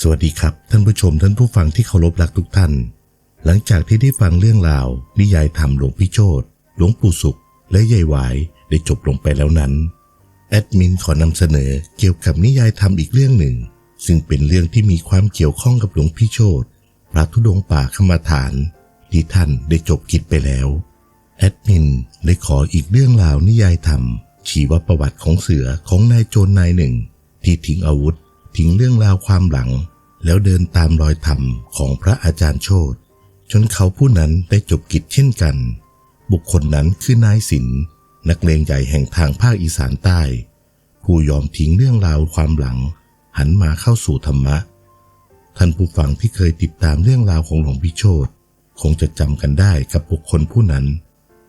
สวัสดีครับ ท่านผู้ชมท่านผู้ฟังที่เคารพรักทุกท่าน หลังจากที่ได้ฟังเรื่องราว นิยายธรรมหลวงพี่โชตหลวงปู่สุข และยายหวายได้จบลงไปแล้วนั้น แอดมินขอนำเสนอเกี่ยวกับนิยายธรรมอีกเรื่องหนึ่ง ซึ่งเป็นเรื่องที่มีความเกี่ยวข้องกับหลวงพี่โชตพระธุดงป่าขมาฐาน ที่ท่านได้จบกิจไปแล้วแอดมินได้ขออีกเรื่องราวนิยายธรรมชีวประวัติของเสือของนายโจรนายหนึ่ง ที่ทิ้งอาวุธ ทิ้งเรื่องราวความหลัง แล้วเดินตามรอยธรรมของพระอาจารย์โชตจนเขาผู้นั้นได้จบกิจเช่นกัน บุคคลนั้นคือนายศิลป์นักเลงใหญ่แห่งทางภาคอีสานใต้ ผู้ยอมทิ้งเรื่องราวความหลัง หันมาเข้าสู่ธรรมะ ท่านผู้ฟังที่เคยติดตามเรื่องราวของหลวงพิโชตคงจะจำกันได้กับบุคคลผู้นั้น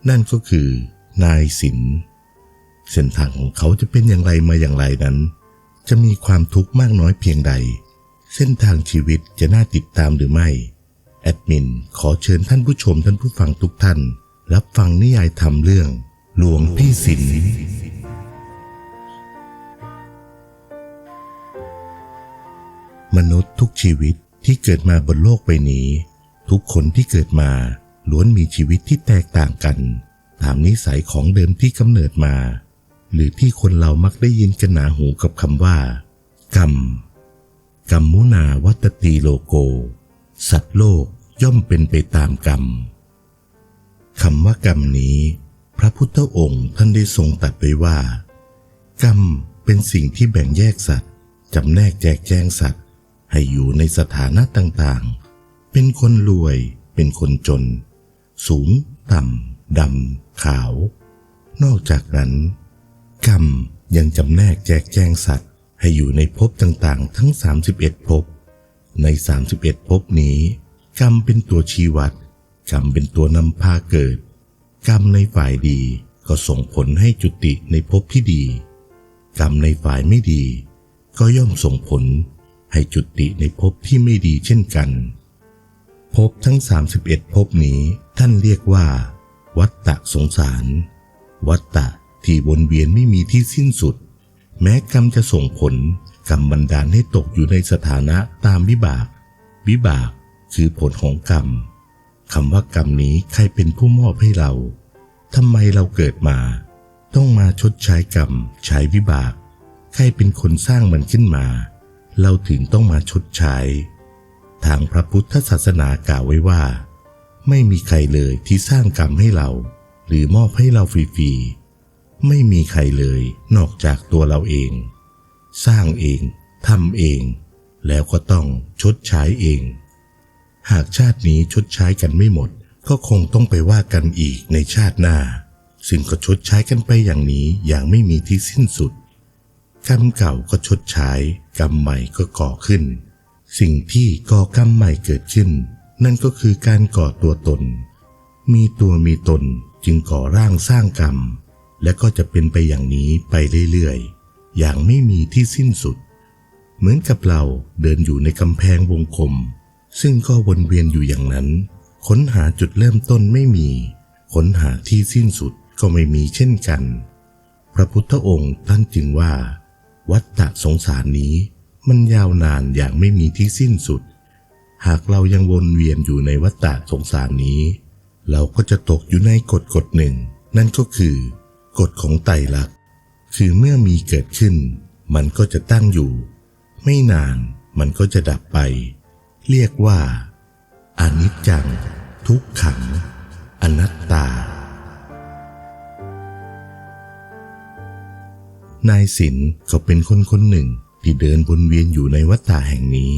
นั่นก็คือนายศิลป์เส้นทางของเขาจะเป็นอย่างไรมาอย่างไรนั้น จะมีความทุกข์มากน้อยเพียงใด เส้นทางชีวิตจะน่าติดตามหรือไม่ แอดมินขอเชิญท่านผู้ชมท่านผู้ฟังทุกท่าน รับฟังนิยายธรรมเรื่อง หลวงพี่ศิลป์มนุษย์ทุกชีวิตที่เกิดมาบนโลกใบนี้ ทุกคนที่เกิดมาล้วนมีชีวิตที่แตกต่างกัน ตามนิสัยของเดิมที่กำเนิดมา หรือที่คนเรามักได้ยินกันหนาหูกับคำว่า กรรม กรรมมุนาวัตตีโลโก สัตว์โลกย่อมเป็นไปตามกรรมคำว่ากรรมนี้ พระพุทธองค์ท่านได้ทรงตรัสไว้ว่า กรรมเป็นสิ่งที่แบ่งแยกสัตว์จำแนกแจกแจงสัตว์ ให้อยู่ในสถานะต่างๆ เป็นคนรวย เป็นคนจน สูง ต่ำดำขาว นอกจากนั้น กรรมยังจำแนกแจกแจงสัตว์ ให้อยู่ในภพต่างๆ ทั้ง 31ภพ ใน 31ภพนี้ กรรมเป็นตัวชี้วัด กรรมเป็นตัวนำพาเกิด กรรมในฝ่ายดีก็ส่งผลให้จุติในภพที่ดี กรรมในฝ่ายไม่ดี ก็ย่อมส่งผลให้จุติในภพที่ไม่ดีเช่นกันภพทั้ง 31ภพนี้ท่านเรียกว่า วัฏฏะสงสาร วัฏฏะ ที่วนเวียนไม่มีที่สิ้นสุด แม้กรรมจะส่งผลกรรมบันดาลให้ตกอยู่ในสถานะตามวิบาก วิบากคือผลของกรรมคำว่ากรรมนี้ใครเป็นผู้มอบให้เราทำไมเราเกิดมา ต้องมาชดใช้กรรม ใช้วิบาก ใครเป็นคนสร้างมันขึ้นมา เราถึงต้องมาชดใช้ ทางพระพุทธศาสนากล่าวไว้ว่า ไม่มีใครเลยที่สร้างกรรมให้เรา หรือมอบให้เราฟรีๆ ไม่มีใครเลยนอกจากตัวเราเอง สร้างเองทำเอง แล้วก็ต้องชดใช้เอง หากชาตินี้ชดใช้กันไม่หมด ก็คงต้องไปว่ากันอีกในชาติหน้า ซึ่งก็ชดใช้กันไปอย่างนี้อย่างไม่มีที่สิ้นสุด กรรมเก่าก็ชดใช้ กรรมใหม่ก็ก่อขึ้น สิ่งที่ก่อกรรมใหม่เกิดขึ้น นั่นก็คือการก่อตัวตน มีตัวมีตนจึงก่อร่างสร้างกรรม และก็จะเป็นไปอย่างนี้ไปเรื่อยๆ อย่างไม่มีที่สิ้นสุด เหมือนกับเราเดินอยู่ในกำแพงวงกลม ซึ่งก็วนเวียนอยู่อย่างนั้น ค้นหาจุดเริ่มต้นไม่มี ค้นหาที่สิ้นสุดก็ไม่มีเช่นกัน พระพุทธองค์ท่านจึงว่า วัฏฏะสงสารนี้ มันยาวนานอย่างไม่มีที่สิ้นสุด หากเรายังวนเวียนอยู่ในวัฏฏะสงสารนี้ เราก็จะตกอยู่ในกฎกฎหนึ่ง นั่นก็คือ กฎของไตรลักษณ์คือเมื่อมีเกิดขึ้น มันก็จะตั้งอยู่ ไม่นานมันก็จะดับไป เรียกว่าอนิจจัง ทุกขัง อนัตตา นายศิลป์เขาเป็นคนคนหนึ่งที่เดินวนเวียนอยู่ในวัฏฏะแห่งนี้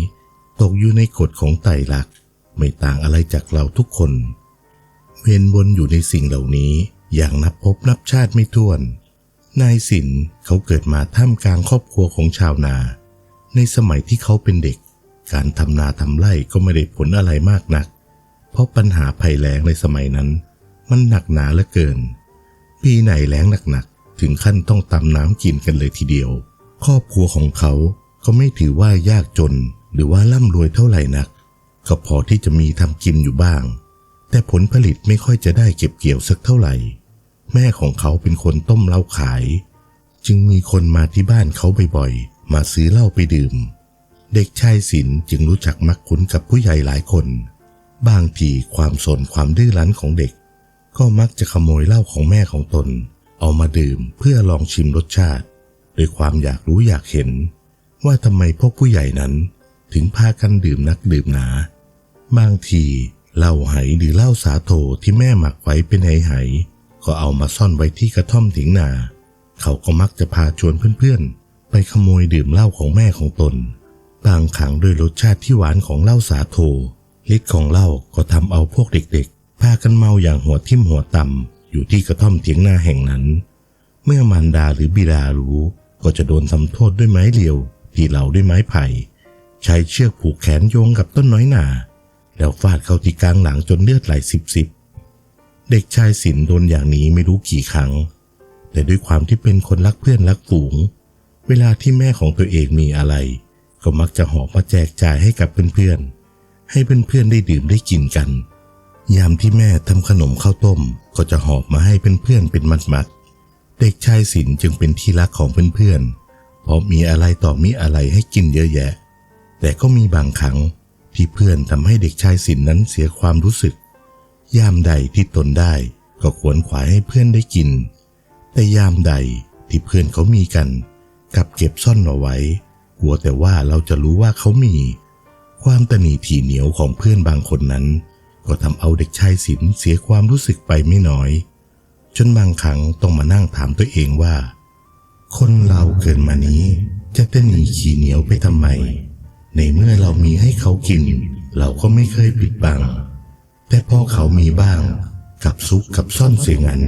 ตกอยู่ในกฎของไตรลักษณ์ไม่ต่างอะไรจากเราทุกคน เวียนวนอยู่ในสิ่งเหล่านี้ อย่างนับพบนับชาติไม่ถ้วน นายศิลป์เขาเกิดมาท่ามกลางครอบครัวของชาวนา ในสมัยที่เขาเป็นเด็ก การทำนาทำไร่ก็ไม่ได้ผลอะไรมากนัก เพราะปัญหาภัยแล้งในสมัยนั้น มันหนักหนาเหลือเกิน ปีไหนแล้งหนักๆถึงขั้นต้องตำน้ำกินกันเลยทีเดียว ครอบครัวของเขาก็ไม่ถือว่ายากจนหรือว่าร่ำรวยเท่าไหร่นัก ก็พอที่จะมีทำกินอยู่บ้าง แต่ผลผลิตไม่ค่อยจะได้เก็บเกี่ยวสักเท่าไหร่ แม่ของเขาเป็นคนต้มเหล้าขาย จึงมีคนมาที่บ้านเขาบ่อยๆ มาซื้อเหล้าไปดื่ม เด็กชายศิลจึงรู้จักมักคุ้นกับผู้ใหญ่หลายคน บางทีความสนความดื้อรั้นของเด็ก ก็มักจะขโมยเหล้าของแม่ของตน เอามาดื่มเพื่อลองชิมรสชาติด้วยความอยากรู้อยากเห็น ว่าทำไมพวกผู้ใหญ่นั้น ถึงพากันดื่มนักดื่มหนา บางทีเหล้าไหหรือเหล้าสาโทที่แม่หมักไว้เป็นไหไห ก็เอามาซ่อนไว้ที่กระท่อมถิงนา เขาก็มักจะพาชวนเพื่อนๆ ไปขโมยดื่มเหล้าของแม่ของตน บางครั้งด้วยรสชาติที่หวานของเหล้าสาโทฤทธิ์ของเหล้าก็ทำเอาพวกเด็กๆ พากันเมาอย่างหัวทิ่มหัวต่ำอยู่ที่กระท่อมเถียงนาแห่งนั้น เมื่อมารดาหรือบิดารู้ ก็จะโดนทำโทษด้วยไม้เรียว ที่เหลาด้วยไม้ไผ่ ใช้เชือกผูกแขนโยงกับต้นน้อยหนา แล้วฟาดเข้าที่กลางหลังจนเลือดไหลสิบสิบ เด็กชายสินโดนอย่างนี้ไม่รู้กี่ครั้ง แต่ด้วยความที่เป็นคนรักเพื่อนรักฝูง เวลาที่แม่ของตัวเองมีอะไร ก็มักจะหอบมาแจกจ่ายให้กับเพื่อนๆ ให้เพื่อนๆได้ดื่มได้กินกัน ยามที่แม่ทำขนมข้าวต้ม ก็จะหอบมาให้เพื่อนๆเป็นมัดๆ เด็กชายสินจึงเป็นที่รักของเพื่อนๆ เพราะมีอะไรต่อมีอะไรให้กินเยอะแยะ แต่ก็มีบางครั้งที่เพื่อนทำให้เด็กชายสินนั้นเสียความรู้สึก ยามใดที่ตนได้ก็ขวนขวายให้เพื่อนได้กิน แต่ยามใดที่เพื่อนเขามีกันกับเก็บซ่อนเอาไว้ กลัวแต่ว่าเราจะรู้ว่าเขามี ความตนีถี่เหนียวของเพื่อนบางคนนั้น ก็ทำเอาเด็กชายสินเสียความรู้สึกไปไม่น้อย จนบางครั้งต้องมานั่งถามตัวเองว่า คนเราเกิดมานี้ จะตนีขี้เหนียวไปทำไม ในเมื่อเรามีให้เขากิน เราก็ไม่เคยปิดบัง แต่พอเขามีบ้างกับซุกกับซ่อนเสียงนั้น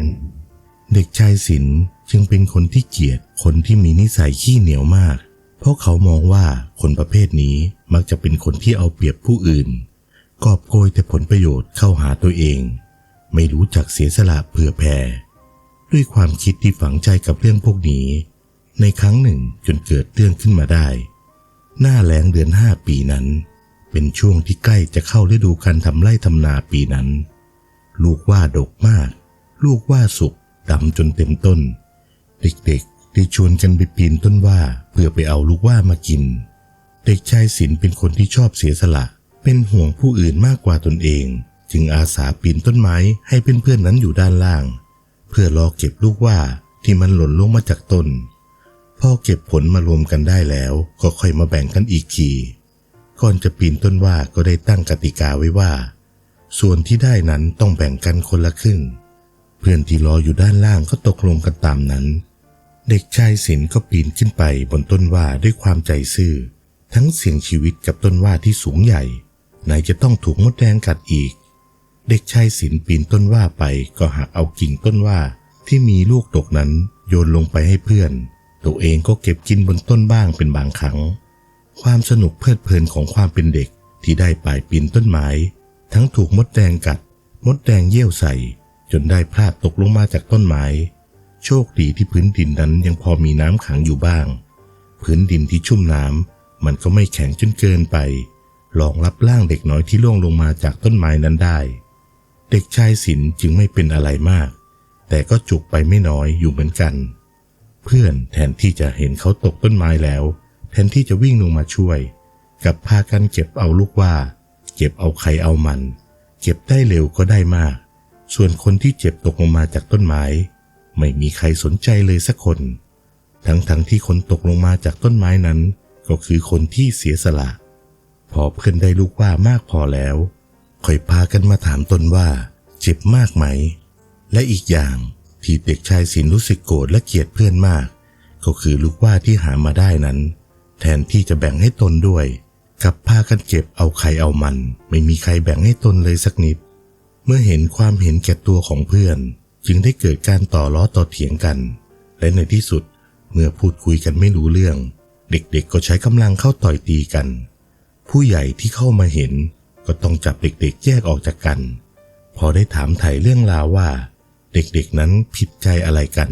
เด็กชายศิลจึงเป็นคนที่เกลียดคนที่มีนิสัยขี้เหนียวมาก เพราะเขามองว่าคนประเภทนี้มักจะเป็นคนที่เอาเปรียบผู้อื่น กอบโกยแต่ผลประโยชน์เข้าหาตัวเอง ไม่รู้จักเสียสละเผื่อแผ่ ด้วยความคิดที่ฝังใจกับเรื่องพวกนี้ ในครั้งหนึ่งจนเกิดเรื่องขึ้นมาได้ หน้าแล้งเดือนห้าปีนั้น เป็นช่วงที่ใกล้จะเข้าฤดูการทำไร่ทำนาปีนั้น ลูกว่าดกมาก ลูกว่าสุกดำจนเต็มต้น เด็กๆได้ชวนกันไปปีนต้นว่าเพื่อไปเอาลูกว่ามากิน เด็กชายศิลเป็นคนที่ชอบเสียสละ เป็นห่วงผู้อื่นมากกว่าตนเอง จึงอาสาปีนต้นไม้ให้เพื่อนๆนั้นอยู่ด้านล่าง เพื่อรอเก็บลูกว่าที่มันหล่นลงมาจากต้นพอเก็บผลมารวมกันได้แล้วก็ค่อยมาแบ่งกันอีกที ก่อนจะปีนต้นว่าก็ได้ตั้งกติกาไว้ว่า ส่วนที่ได้นั้นต้องแบ่งกันคนละครึ่ง เพื่อนที่รออยู่ด้านล่างก็ตกลงกันตามนั้น เด็กชายศิลป์ก็ปีนขึ้นไปบนต้นว่าด้วยความใจซื่อ ทั้งเสี่ยงชีวิตกับต้นว่าที่สูงใหญ่ ไหนจะต้องถูกมดแดงกัดอีก เด็กชายศิลป์ปีนต้นว่าไปก็หักเอากิ่งต้นว่าที่มีลูกตกนั้นโยนลงไปให้เพื่อน ตัวเองก็เก็บกินบนต้นบ้างเป็นบางครั้ง ความสนุกเพลิดเพลินของความเป็นเด็กที่ได้ป่ายปีนต้นไม้ ทั้งถูกมดแดงกัด มดแดงเยี่ยวใส่ จนได้พลาดตกลงมาจากต้นไม้ โชคดีที่พื้นดินนั้นยังพอมีน้ำขังอยู่บ้าง พื้นดินที่ชุ่มน้ำมันก็ไม่แข็งจนเกินไปรองรับร่างเด็กน้อยที่ล่วงลงมาจากต้นไม้นั้นได้ เด็กชายศิลจึงไม่เป็นอะไรมาก แต่ก็จุกไปไม่น้อยอยู่เหมือนกัน เพื่อนแทนที่จะเห็นเขาตกต้นไม้แล้ว แทนที่จะวิ่งลงมาช่วย กับพากันเก็บเอาลูกว่า เก็บเอาไข่เอามัน เก็บได้เร็วก็ได้มาก ส่วนคนที่เจ็บตกลงมาจากต้นไม้ ไม่มีใครสนใจเลยสักคน ทั้งๆทที่คนตกลงมาจากต้นไม้นั้น ก็คือคนที่เสียสละ พอเพื่อนได้ลูกว่ามากพอแล้วค่อยพากันมาถามตนว่า เจ็บมากไหม และอีกอย่างที่เด็กชายสินรู้สึกโกรธและเกลียดเพื่อนมาก ก็คือลูกว่าที่หามาได้นั้น แทนที่จะแบ่งให้ตนด้วยกับพากันเก็บเอาใครเอามัน ไม่มีใครแบ่งให้ตนเลยสักนิด เมื่อเห็นความเห็นแก่ตัวของเพื่อน จึงได้เกิดการต่อล้อต่อเถียงกัน และในที่สุดเมื่อพูดคุยกันไม่รู้เรื่อง เด็กๆก็ใช้กำลังเข้าต่อยตีกัน ผู้ใหญ่ที่เข้ามาเห็นก็ต้องจับเด็กๆแยกออกจากกัน พอได้ถามไถ่เรื่องราวว่า เด็กๆนั้นผิดใจอะไรกัน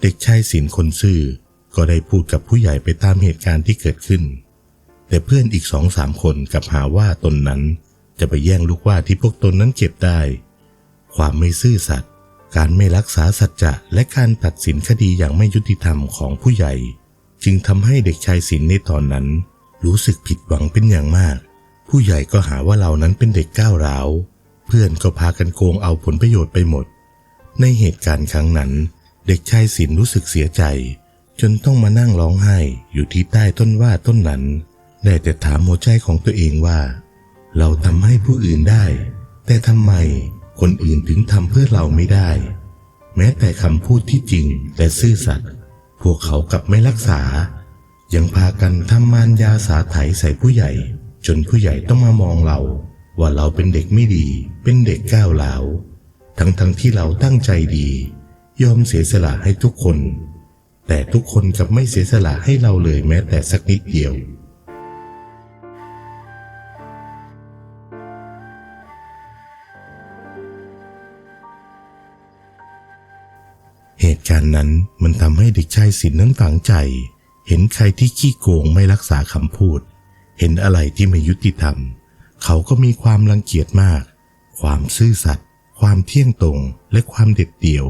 เด็กชายศิลคนซื่อ ก็ได้พูดกับผู้ใหญ่ไปตามเหตุการณ์ที่เกิดขึ้น แต่เพื่อนอีกสองสามคนกับหาว่าตนนั้นจะไปแย่งลูกว่าที่พวกตนนั้นเก็บได้ ความไม่ซื่อสัตย์ การไม่รักษาสัจจะ และการตัดสินคดีอย่างไม่ยุติธรรมของผู้ใหญ่ จึงทำให้เด็กชายศิลในตอนนั้น รู้สึกผิดหวังเป็นอย่างมาก ผู้ใหญ่ก็หาว่าเรานั้นเป็นเด็กก้าวร้าว เพื่อนก็พากันโกงเอาผลประโยชน์ไปหมด ในเหตุการณ์ครั้งนั้น เด็กชายศิลรู้สึกเสียใจ จนต้องมานั่งร้องไห้อยู่ที่ใต้ต้นว่าต้นนั้น ได้แต่ถามหัวใจของตัวเองว่า เราทำให้ผู้อื่นได้ แต่ทำไมคนอื่นถึงทำเพื่อเราไม่ได้ แม้แต่คำพูดที่จริงแต่ซื่อสัตย์พวกเขากลับไม่รักษา ยังพากันทำมารยาสาไถใส่ผู้ใหญ่ จนผู้ใหญ่ต้องมามองเรา ว่าเราเป็นเด็กไม่ดี เป็นเด็กก้าวร้าวทั้งทั้งที่เราตั้งใจดี ยอมเสียสละให้ทุกคน แต่ทุกคนกับไม่เสียสละให้เราเลยแม้แต่สักนิดเดียว เหตุการณ์นั้นมันทำให้เด็กชายสินนั้นฝังใจ เห็นใครที่ขี้โกงไม่รักษาคำพูด เห็นอะไรที่ไม่ยุติธรรม เขาก็มีความรังเกียจมาก ความซื่อสัตย์ความเที่ยงตรงและความเด็ดเดี่ยว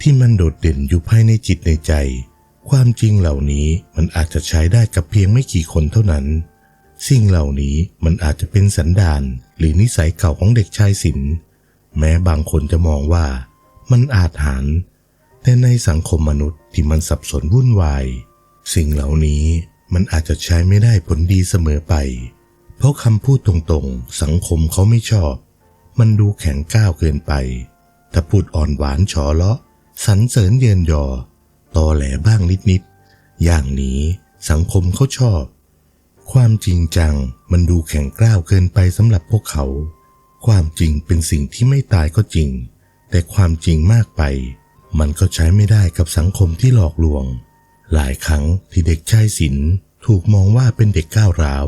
ที่มันโดดเด่นอยู่ภายในจิตในใจ ความจริงเหล่านี้มันอาจจะใช้ได้กับเพียงไม่กี่คนเท่านั้น สิ่งเหล่านี้มันอาจจะเป็นสันดานหรือนิสัยเก่าของเด็กชายศิลป์แม้บางคนจะมองว่ามันอาจหาร แต่ในสังคมมนุษย์ที่มันสับสนวุ่นวาย สิ่งเหล่านี้มันอาจจะใช้ไม่ได้ผลดีเสมอไป เพราะคำพูดตรงๆ สังคมเขาไม่ชอบ มันดูแข็งก้าวเกินไป ถ้าพูดอ่อนหวานฉอเลาะสรรเสริญเยินยอ ตอแหลบ้างนิดๆ อย่างนี้สังคมเขาชอบ ความจริงจังมันดูแข็งกร้าวเกินไปสำหรับพวกเขา ความจริงเป็นสิ่งที่ไม่ตายก็จริง แต่ความจริงมากไป มันก็ใช้ไม่ได้กับสังคมที่หลอกลวง หลายครั้งที่เด็กชายศิลถูกมองว่าเป็นเด็กก้าวร้าว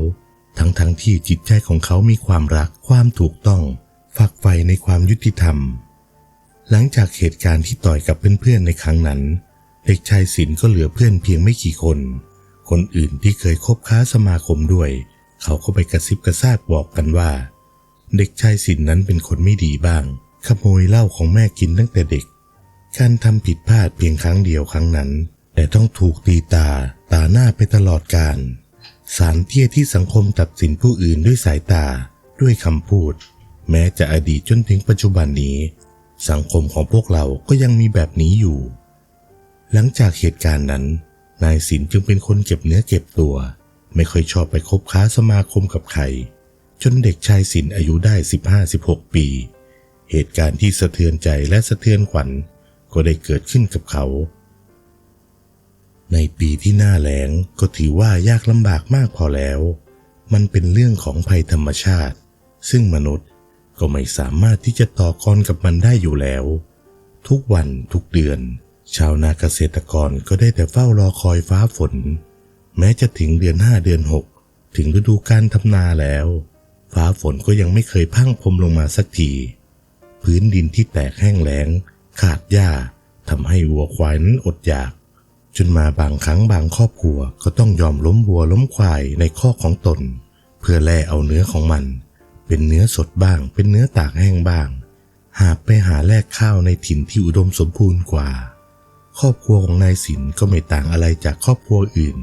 ทั้งทั้งที่จิตใจของเขามีความรักความถูกต้อง ฝักใฝ่ในความยุติธรรม หลังจากเหตุการณ์ที่ต่อยกับเพื่อนๆในครั้งนั้น เด็กชายศิลก็เหลือเพื่อนเพียงไม่กี่คน คนอื่นที่เคยคบค้าสมาคมด้วย เขาก็ไปกระซิบกระซาบบอกกันว่า เด็กชายศิลนั้นเป็นคนไม่ดีบ้าง ขโมยเหล้าของแม่กินตั้งแต่เด็ก การทำผิดพลาดเพียงครั้งเดียวครั้งนั้น แต่ต้องถูกตีตาตาหน้าไปตลอดกาลสารเตี้ยที่สังคมตัดสินผู้อื่นด้วยสายตาด้วยคำพูด แม้จะอดีตจนถึงปัจจุบันนี้ สังคมของพวกเราก็ยังมีแบบนี้อยู่ หลังจากเหตุการณ์นั้น นายศิลป์จึงเป็นคนเก็บเนื้อเก็บตัว ไม่ค่อยชอบไปคบค้าสมาคมกับใคร จนเด็กชายศิลป์อายุได้ 15-16 ปี เหตุการณ์ที่สะเทือนใจและสะเทือนขวัญก็ได้เกิดขึ้นกับเขา ในปีที่หน้าแล้งก็ถือว่ายากลำบากมากพอแล้ว มันเป็นเรื่องของภัยธรรมชาติ ซึ่งมนุษย์ก็ไม่สามารถที่จะต่อกรกับมันได้อยู่แล้ว ทุกวันทุกเดือน ชาวนาเกษตรกรก็ได้แต่เฝ้ารอคอยฟ้าฝน แม้จะถึงเดือนห้าเดือนหกถึงฤดูการทำนาแล้ว ฟ้าฝนก็ยังไม่เคยพังพรมลงมาสักทีพื้นดินที่แตกแห้งแล้ง ขาดหญ้าทำให้วัวควายนั้นอดอยาก จนมาบางครั้งบางครอบครัวก็ต้องยอมล้มวัวล้มควายในข้อของตน เพื่อแล่เอาเนื้อของมัน เป็นเนื้อสดบ้าง เป็นเนื้อตากแห้งบ้าง หากไปหาแลกข้าวในถิ่นที่อุดมสมบูรณ์กว่า ครอบครัวของนายศิลป์ก็ไม่ต่างอะไรจากครอบครัวอื่น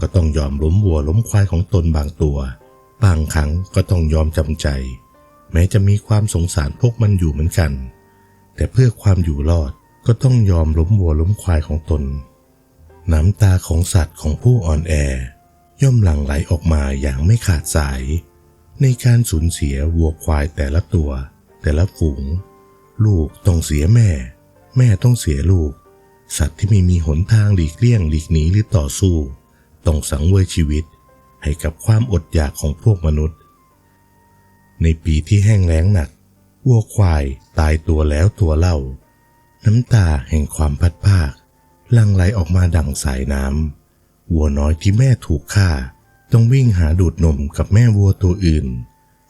ก็ต้องยอมล้มวัวล้มควายของตนบางตัว บางครั้งก็ต้องยอมจำใจ แม้จะมีความสงสารพวกมันอยู่เหมือนกัน แต่เพื่อความอยู่รอดก็ต้องยอมล้มวัวล้มควายของตน น้ำตาของสัตว์ของผู้อ่อนแอ ย่อมหลั่งไหลออกมาอย่างไม่ขาดสาย ในการสูญเสียวัวควายแต่ละตัว แต่ละฝูง ลูกต้องเสียแม่ แม่ต้องเสียลูก สัตว์ที่ไม่มีหนทางหลีกเลี่ยงหลีกหนีหรือต่อสู้ ต้องสังเวยชีวิตให้กับความอดอยากของพวกมนุษย์ ในปีที่แห้งแล้งหนักวัวควายตายตัวแล้วตัวเล่า น้ำตาแห่งความพัดภาคลังไหลออกมาดั่งสายน้ำวัวน้อยที่แม่ถูกฆ่า ต้องวิ่งหาดูดนมกับแม่วัวตัวอื่น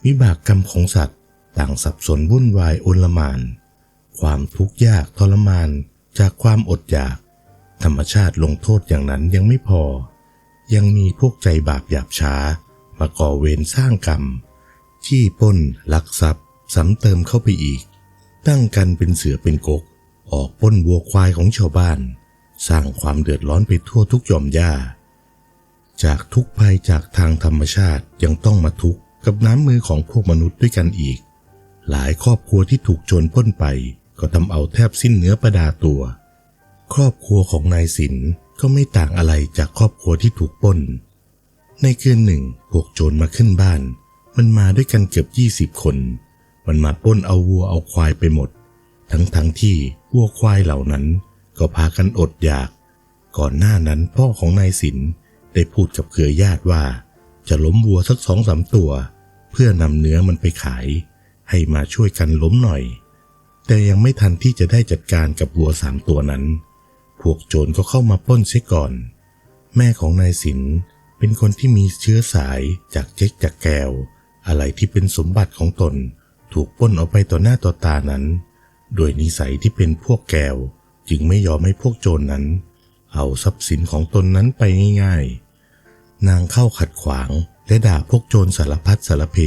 วิบากกรรมของสัตว์ต่างสับสนวุ่นวายอนลมาน ความทุกข์ยากทรมาน จากความอดอยาก ธรรมชาติลงโทษอย่างนั้นยังไม่พอ ยังมีพวกใจบาปหยาบช้า มาก่อเวรสร้างกรรมจี้ป้นลักทรัพย์ซ้ำเติมเข้าไปอีก ตั้งกันเป็นเสือเป็นกก ออกป้นวัวควายของชาวบ้าน สร้างความเดือดร้อนไปทั่วทุกหย่อมหญ้า จากทุกภัยจากทางธรรมชาติยังต้องมาทุกข์กับน้ำมือของพวกมนุษย์ด้วยกันอีก หลายครอบครัวที่ถูกโจรปล้นไป ก็ทำเอาแทบสิ้นเนื้อประดาตัว ครอบครัวของนายสินก็ไม่ต่างอะไรจากครอบครัวที่ถูกปล้น ในคืนหนึ่งพวกโจรมาขึ้นบ้าน มันมาด้วยกันเกือบยี่สิบคน มันมาปล้นเอาวัวเอาควายไปหมด ทั้งทั้งที่วัวควายเหล่านั้นก็พากันอดอยาก ก่อนหน้านั้นพ่อของนายสินได้พูดกับเครือญาติว่า จะล้มวัวสักสองสามตัว เพื่อนำเนื้อมันไปขาย ให้มาช่วยกันล้มหน่อย แต่ยังไม่ทันที่จะได้จัดการกับวัวสามตัวนั้น พวกโจรก็เข้ามาปล้นเสียก่อน แม่ของนายสินเป็นคนที่มีเชื้อสายจากเจ๊กจากแก้ว อะไรที่เป็นสมบัติของตน ถูกปล้นเอาไปต่อหน้าต่อตานั้น โดยนิสัยที่เป็นพวกแก้ว จึงไม่ยอมให้พวกโจรนั้น เอาทรัพย์สินของตนนั้นไปง่ายๆ นางเข้าขัดขวางและด่าพวกโจรสารพัดสารเพ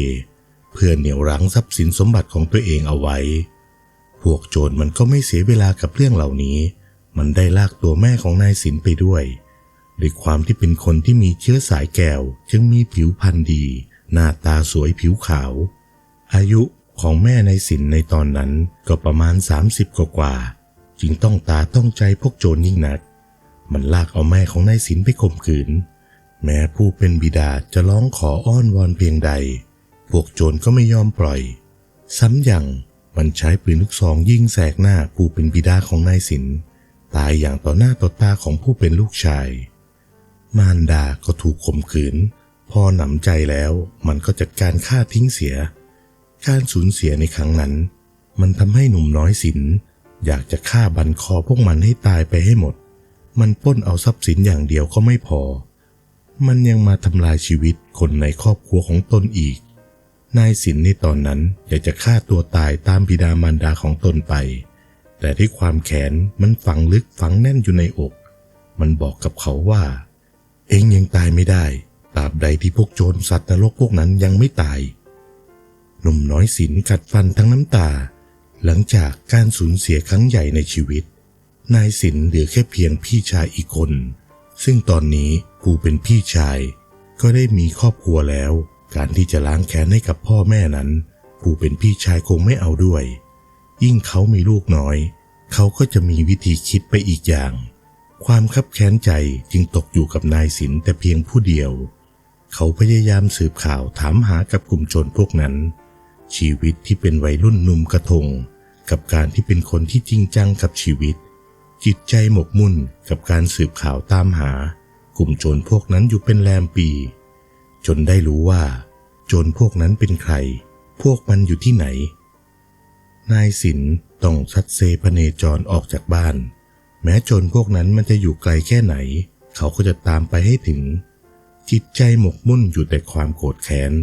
เพื่อเหนี่ยวรั้งทรัพย์สินสมบัติของตัวเองเอาไว้ พวกโจรมันก็ไม่เสียเวลากับเรื่องเหล่านี้ มันได้ลากตัวแม่ของนายสินไปด้วย ด้วยความที่เป็นคนที่มีเชื้อสายแก้ว จึงมีผิวพรรณดี หน้าตาสวยผิวขาว อายุของแม่นายสินในตอนนั้นก็ประมาณ 30 กว่ากว่า จึงต้องตาต้องใจพวกโจรยิ่งนัก มันลากเอาแม่ของนายสินไปข่มขืน แม้ผู้เป็นบิดาจะร้องขออ้อนวอนเพียงใด พวกโจรก็ไม่ยอมปล่อย ซ้ำอย่าง มันใช้ปืนลูกซองยิงแสกหน้าผู้เป็นบิดาของนายสินตายอย่างต่อหน้าต่อตาของผู้เป็นลูกชาย มารดาก็ถูกข่มขืน พอหนำใจแล้วมันก็จัดการฆ่าทิ้งเสีย การสูญเสียในครั้งนั้น มันทำให้หนุ่มน้อยสิน อยากจะฆ่าบันคอพวกมันให้ตายไปให้หมด มันป้นเอาทรัพย์สินอย่างเดียวก็ไม่พอ มันยังมาทำลายชีวิตคนในครอบครัวของตนอีก นายสินในตอนนั้นอยากจะฆ่าตัวตายตามบิดามารดาของตนไป แต่ที่ความแค้นมันฝังลึกฝังแน่นอยู่ในอก มันบอกกับเขาว่า เองยังตายไม่ได้ตราบใดที่พวกโจรสัตว์นรกพวกนั้นยังไม่ตาย หนุ่มน้อยสินกัดฟันทั้งน้ำตา หลังจากการสูญเสียครั้งใหญ่ในชีวิต นายสินเหลือแค่เพียงพี่ชายอีกคน ซึ่งตอนนี้ผู้เป็นพี่ชายก็ได้มีครอบครัวแล้ว การที่จะล้างแค้นให้กับพ่อแม่นั้น ผู้เป็นพี่ชายคงไม่เอาด้วย ยิ่งเขามีลูกน้อย เขาก็จะมีวิธีคิดไปอีกอย่าง ความคับแค้นใจจึงตกอยู่กับนายสินแต่เพียงผู้เดียว เขาพยายามสืบข่าวถามหากับกลุ่มโจรพวกนั้น ชีวิตที่เป็นวัยรุ่นหนุ่มกระทง กับการที่เป็นคนที่จริงจังกับชีวิต จิตใจหมกมุ่นกับการสืบข่าวตามหา กลุ่มโจรพวกนั้นอยู่เป็นแรมปีจนได้รู้ว่า จรพวกนั้นเป็นใคร พวกมันอยู่ที่ไหน นายสินต้องชัดเซพเนจรออกจากบ้าน แม้โจรพวกนั้นมันจะอยู่ไกลแค่ไหน เขาก็จะตามไปให้ถึง จิตใจหมกมุ่นอยู่แต่ความโกรธแค้น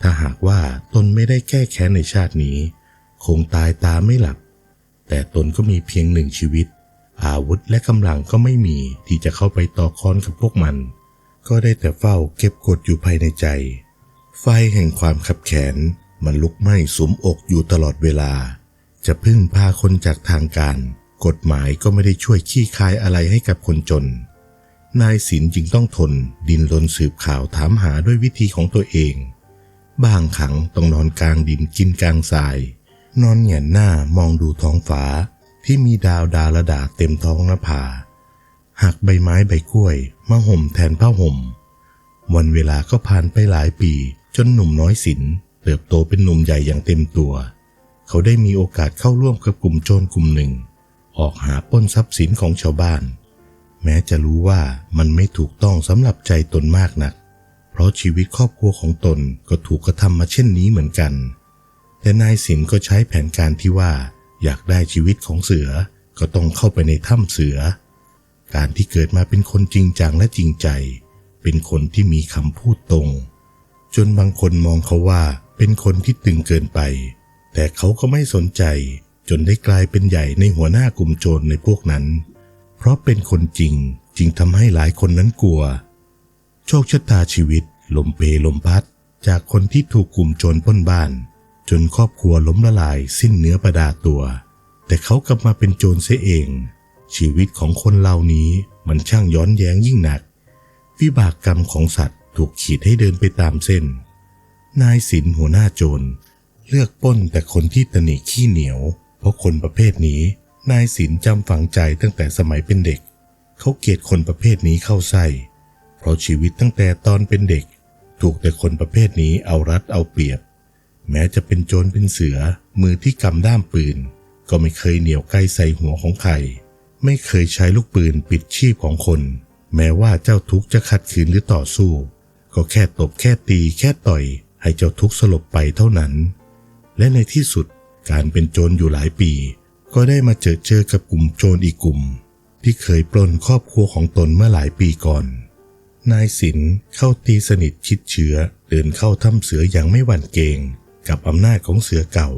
ถ้าหากว่าตนไม่ได้แก้แค้นในชาตินี้ คงตายตาไม่หลับ แต่ตนก็มีเพียงหนึ่งชีวิต อาวุธและกำลังก็ไม่มีที่จะเข้าไปต่อคอนกับพวกมัน ก็ได้แต่เฝ้าเก็บกดอยู่ภายในใจ ไฟแห่งความขับแขนมันลุกไหม้สุมอกอยู่ตลอดเวลา จะพึ่งพาคนจากทางการ กฎหมายก็ไม่ได้ช่วยขี้คายอะไรให้กับคนจน นายศิลจึงต้องทนดินรนสืบข่าวถามหาด้วยวิธีของตัวเอง บางครั้งต้องนอนกลางดินกินกลางทราย นอนเหงียนหน้ามองดูท้องฟ้าที่มีดาวดาระดาเต็มท้องนภาหักใบไม้ใบกล้วยมาห่มแทนผ้าห่ม วันเวลาก็ผ่านไปหลายปี จนหนุ่มน้อยสินเติบโตเป็นหนุ่มใหญ่อย่างเต็มตัว เขาได้มีโอกาสเข้าร่วมกับกลุ่มโจรกลุ่มหนึ่ง ออกหาปล้นทรัพย์สินของชาวบ้าน แม้จะรู้ว่ามันไม่ถูกต้องสำหรับใจตนมากนัก เพราะชีวิตครอบครัวของตนก็ถูกกระทำมาเช่นนี้เหมือนกัน แต่นายสินก็ใช้แผนการที่ว่า อยากได้ชีวิตของเสือก็ต้องเข้าไปในถ้ำเสือ การที่เกิดมาเป็นคนจริงจังและจริงใจ เป็นคนที่มีคำพูดตรง จนบางคนมองเขาว่าเป็นคนที่ตึงเกินไป แต่เขาก็ไม่สนใจ จนได้กลายเป็นใหญ่ในหัวหน้ากลุ่มโจรในพวกนั้น เพราะเป็นคนจริงจึงทำให้หลายคนนั้นกลัว โชคชะตาชีวิตลมเพลมพัดจากคนที่ถูกกลุ่มโจรป้นบ้าน จนครอบครัวล้มละลายสิ้นเนื้อประดาตัว แต่เขากลับมาเป็นโจรเสียเอง ชีวิตของคนเหล่านี้มันช่างย้อนแย้งยิ่งหนัก วิบากกรรมของสัตว์ ถูกขีดให้เดินไปตามเส้น นายสินหัวหน้าโจรเลือกป้นแต่คนที่ตนิขี้เหนียว เพราะคนประเภทนี้ นายสินจำฝังใจตั้งแต่สมัยเป็นเด็ก เขาเกลียดคนประเภทนี้เข้าไส้เพราะชีวิตตั้งแต่ตอนเป็นเด็ก ถูกแต่คนประเภทนี้เอารัดเอาเปรียบ แม้จะเป็นโจรเป็นเสือมือที่กำด้ามปืน ก็ไม่เคยเหนียวใกล้ใส่หัวของใครไม่เคยใช้ลูกปืนปิดชีพของคน แม้ว่าเจ้าทุกข์จะขัดขืนหรือต่อสู้ ก็แค่ตบแค่ตีแค่ต่อย ให้เจ้าทุกข์สลบไปเท่านั้น และในที่สุดการเป็นโจรอยู่หลายปี ก็ได้มาเจอเจอกับกลุ่มโจรอีกกลุ่ม ที่เคยปล้นครอบครัวของตนเมื่อหลายปีก่อน นายสินเข้าตีสนิทชิดเชื้อเดินเข้าถ้ำเสืออย่างไม่หวั่นเกรงกับอำนาจของเสือเก่า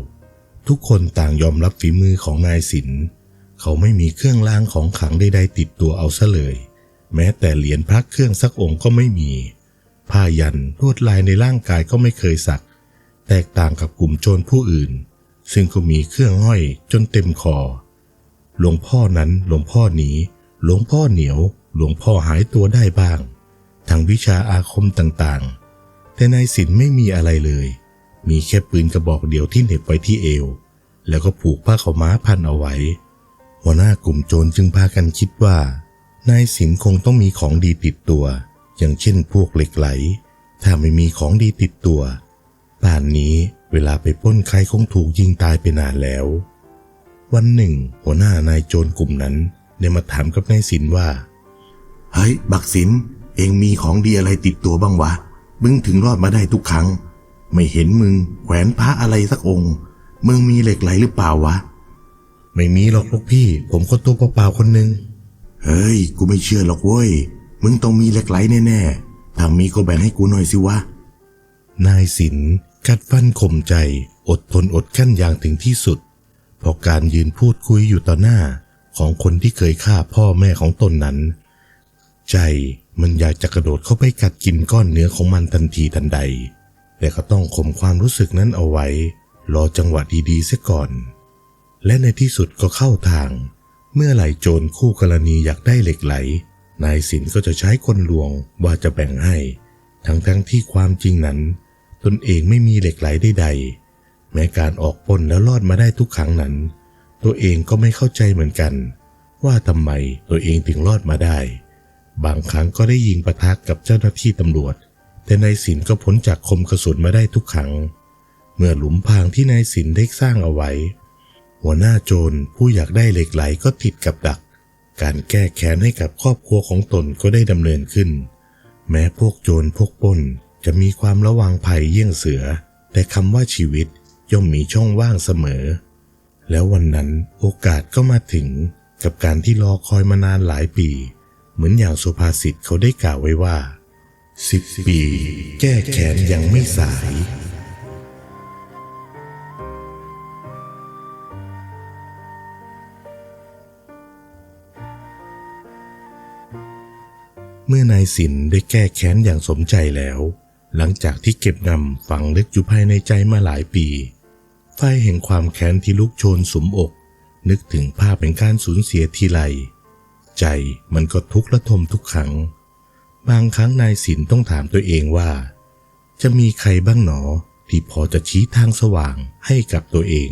ทุกคนต่างยอมรับฝีมือของนายสินเขาไม่มีเครื่องรางของขลังใดๆติดตัวเอาซะเลย แม้แต่เหรียญพระเครื่องสักองค์ก็ไม่มี ผ้ายันลวดลายในร่างกายก็ไม่เคยสัก แตกต่างกับกลุ่มโจรผู้อื่น ซึ่งก็มีเครื่องห้อยจนเต็มคอ หลวงพ่อนั้นหลวงพ่อหนีหลวงพ่อเหนียว หลวงพ่อหายตัวได้บ้างทั้งวิชาอาคมต่างๆ แต่นายสินไม่มีอะไรเลย มีแค่ปืนกระบอกเดียวที่เหน็บไว้ที่เอว แล้วก็ผูกผ้าขาวม้าพันเอาไว้ หัวหน้ากลุ่มโจรจึงพากันคิดว่านายสินคงต้องมีของดีติดตัว อย่างเช่นพวกเหล็กไหล ถ้าไม่มีของดีติดตัวป่านนี้เวลาไปปล้นใครคงถูกยิงตายไปนานแล้ว วันหนึ่ง หัวหน้านายโจรกลุ่มนั้นได้มาถามกับนายสินว่า เฮ้ย บักสิน เองมีของดีอะไรติดตัวบ้างวะ มึงถึงรอดมาได้ทุกครั้ง ไม่เห็นมึงแขวนพระอะไรสักองค์ มึงมีเหล็กไหลหรือเปล่าวะ ไม่มีหรอกลูกพี่ ผมก็ตัวเปล่าๆคนหนึ่งเฮ้ย กูไม่เชื่อหรอกเว้ย มึงต้องมีเหล็กไหลแน่ๆถ้ามีก็แบ่งให้กูหน่อยสิวะ นายสินกัดฟันข่มใจ อดทนอดกั้นอย่างถึงที่สุด เพราะการยืนพูดคุยอยู่ต่อหน้าของคนที่เคยฆ่าพ่อแม่ของตนนั้น ใจมันอยากจะกระโดดเข้าไปกัดกินก้อนเนื้อของมันทันทีทันใด แต่ก็ต้องข่มความรู้สึกนั้นเอาไว้ รอจังหวะดีๆเสียก่อน และในที่สุดก็เข้าทาง เมื่อไหร่โจรคู่กรณีอยากได้เหล็กไหล นายสินก็จะใช้คนลวงว่าจะแบ่งให้ ทั้งๆทที่ความจริงนั้น ตนเองไม่มีเหล็กไหลใดๆแม้การออกปนแล้วรอดมาได้ทุกครั้งนั้น ตัวเองก็ไม่เข้าใจเหมือนกัน ว่าทำไมตัวเองถึงรอดมาได้ บางครั้งก็ได้ยิงประทะกับเจ้าหน้าที่ตำรวจ แต่นายสินก็พ้นจากคมกระสุนมาได้ทุกครั้ง เมื่อหลุมพรางที่นายสินได้สร้างเอาไว้ หัวหน้าโจรผู้อยากได้เหล็กไหลก็ติดกับดัก การแก้แค้นให้กับครอบครัวของตนก็ได้ดำเนินขึ้น แม้พวกโจรพวกป้นจะมีความระวังภัยเยี่ยงเสือ แต่คำว่าชีวิตย่อมมีช่องว่างเสมอ แล้ววันนั้นโอกาสก็มาถึงกับการที่รอคอยมานานหลายปี เหมือนอย่างสุภาษิตเขาได้กล่าวไว้ว่าสิบปี แก้แค้นยังไม่สาย เมื่อนายสินได้แก้แค้นอย่างสมใจแล้ว หลังจากที่เก็บงำฝังลึกอยู่ภายในใจมาหลายปี ไฟแห่งความแค้นที่ลุกโชนสมอก นึกถึงภาพแห่งการสูญเสียทีไรใจมันก็ทุกข์ระทมทุกครั้ง บางครั้งนายสินต้องถามตัวเองว่า จะมีใครบ้างหนอที่พอจะชี้ทางสว่างให้กับตัวเอง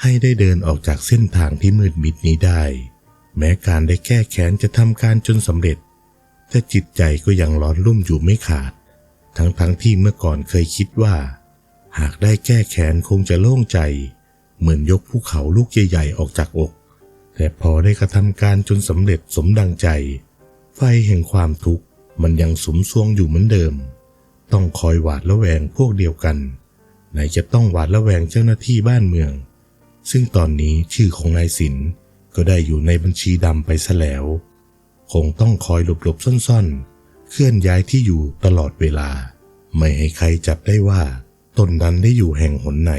ให้ได้เดินออกจากเส้นทางที่มืดมิดนี้ได้ แม้การได้แก้แค้นจะทำการจนสำเร็จ แต่จิตใจก็ยังร้อนรุ่มอยู่ไม่ขาด ทั้งๆทที่เมื่อก่อนเคยคิดว่า หากได้แก้แค้นคงจะโล่งใจ เหมือนยกภูเขาลูกใหญ่ๆออกจากอก แต่พอได้กระทำการจนสำเร็จสมดังใจ ไฟแห่งความทุกข์มันยังสมซวงอยู่เหมือนเดิม ต้องคอยหวาดระแวงพวกเดียวกัน ไหนจะต้องหวาดระแวงเจ้าหน้าที่บ้านเมือง ซึ่งตอนนี้ชื่อของนายสินก็ได้อยู่ในบัญชีดำไปซะแล้ว คงต้องคอยหลบๆซ่อนๆ เคลื่อนย้ายที่อยู่ตลอดเวลา ไม่ให้ใครจับได้ว่าตนนั้นได้อยู่แห่งหนไหน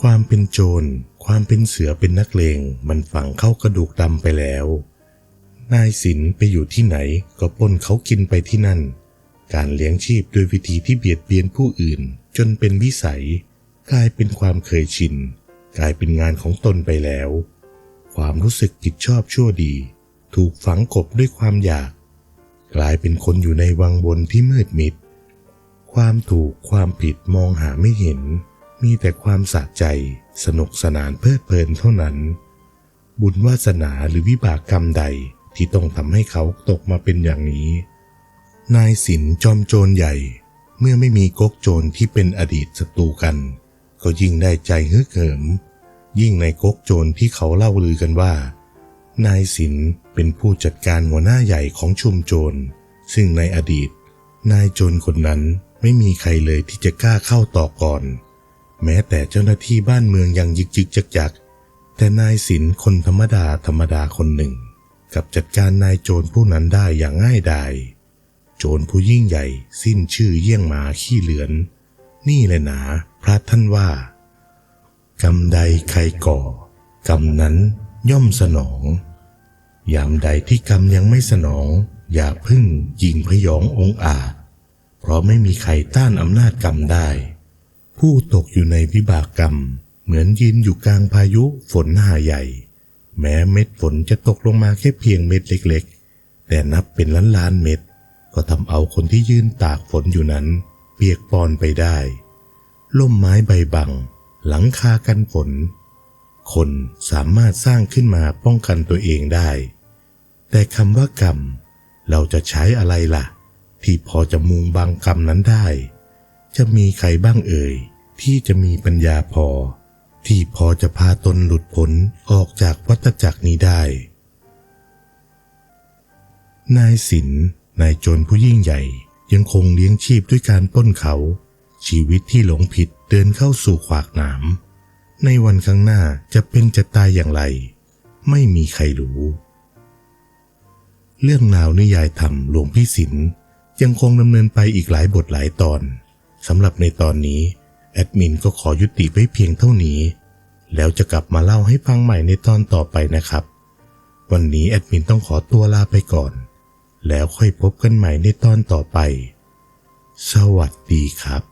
ความเป็นโจร ความเป็นเสือเป็นนักเลง มันฝังเข้ากระดูกดำไปแล้ว นายสินไปอยู่ที่ไหนก็ปนเขากินไปที่นั่น การเลี้ยงชีพโดยวิธีที่เบียดเบียนผู้อื่น จนเป็นวิสัย กลายเป็นความเคยชิน กลายเป็นงานของตนไปแล้ว ความรู้สึกผิดชอบชั่วดี ถูกฝังกบด้วยความอยาก กลายเป็นคนอยู่ในวังวนที่มืดมิด ความถูกความผิดมองหาไม่เห็น มีแต่ความสะใจสนุกสนานเพลิดเพลินเท่านั้น บุญวาสนาหรือวิบากกรรมใดที่ต้องทำให้เขาตกมาเป็นอย่างนี้ นายสินจอมโจรใหญ่ เมื่อไม่มีก๊กโจรที่เป็นอดีตศัตรูกัน ก็ยิ่งได้ใจฮึกเหิม ยิ่งในก๊กโจรที่เขาเล่าลือกันว่า นายสินเป็นผู้จัดการหัวหน้าใหญ่ของชุมโจร ซึ่งในอดีต นายโจรคนนั้นไม่มีใครเลยที่จะกล้าเข้าต่อก่อน แม้แต่เจ้าหน้าที่บ้านเมืองยังยึกยึกจักจักแต่นายสินคนธรรมดาธรรมดาคนหนึ่ง กับจัดการนายโจรผู้นั้นได้อย่างง่ายดายโจรผู้ยิ่งใหญ่สิ้นชื่อเยี่ยงหมาขี้เหลือน นี่แหละหนาพระท่านว่า กรรมใดใครก่อ กรรมนั้น ย่อมสนอง ยามใดที่กรรมยังไม่สนอง อย่าพึ่งยิงพยององอาจ เพราะไม่มีใครต้านอำนาจกรรมได้ ผู้ตกอยู่ในวิบากกรรม เหมือนยืนอยู่กลางพายุฝนหาใหญ่ แม้เม็ดฝนจะตกลงมาแค่เพียงเม็ดเล็กๆ แต่นับเป็นล้านล้านๆเม็ด ก็ทำเอาคนที่ยืนตากฝนอยู่นั้น เปียกปอนไปได้ล่มไม้ใบบัง หลังคากันฝน คนสามารถสร้างขึ้นมาป้องกันตัวเองได้ แต่คำว่ากรรม เราจะใช้อะไรล่ะ ที่พอจะมุงบังกรรมนั้นได้ จะมีใครบ้างเอ่ย ที่จะมีปัญญาพอ ที่พอจะพาตนหลุดพ้นออกจากวัฏจักรนี้ได้ นายสินนายโจรผู้ยิ่งใหญ่ยังคงเลี้ยงชีพด้วยการป้นเขา ชีวิตที่หลงผิดเดินเข้าสู่ขวากหนาม ในวันข้างหน้าจะเป็นจะตายอย่างไร ไม่มีใครรู้ เรื่องราวนิยายธรรมหลวงพี่สินยังคงดำเนินไปอีกหลายบทหลายตอนสำหรับในตอนนี้ แอดมินก็ขอยุติไว้เพียงเท่านี้ แล้วจะกลับมาเล่าให้ฟังใหม่ในตอนต่อไปนะครับ วันนี้แอดมินต้องขอตัวลาไปก่อน แล้วค่อยพบกันใหม่ในตอนต่อไป สวัสดีครับ